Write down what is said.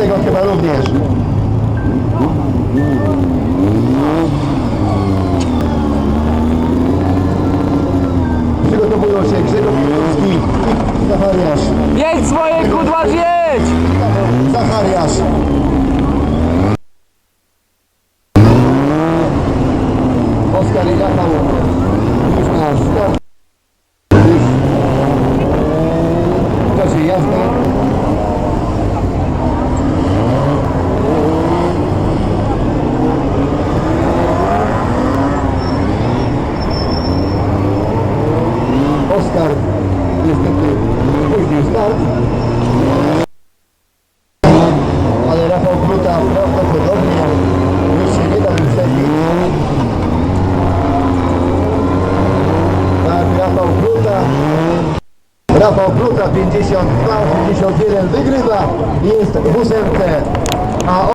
tego chyba również. Przygotowują się Grzegorz Pilowski i Zachariasz. Jedź swoje kudła, jedź! Zachariasz. Oskar i Rafał już na start. Już w czasie jazdy. Oskar niestety później start. Ale Rafał Kluta prawdopodobnie już się nie da wyprzedzić. Tak, Rafał Kluta. Rafał Kluta 52, 51 wygrywa jest w ósemce. A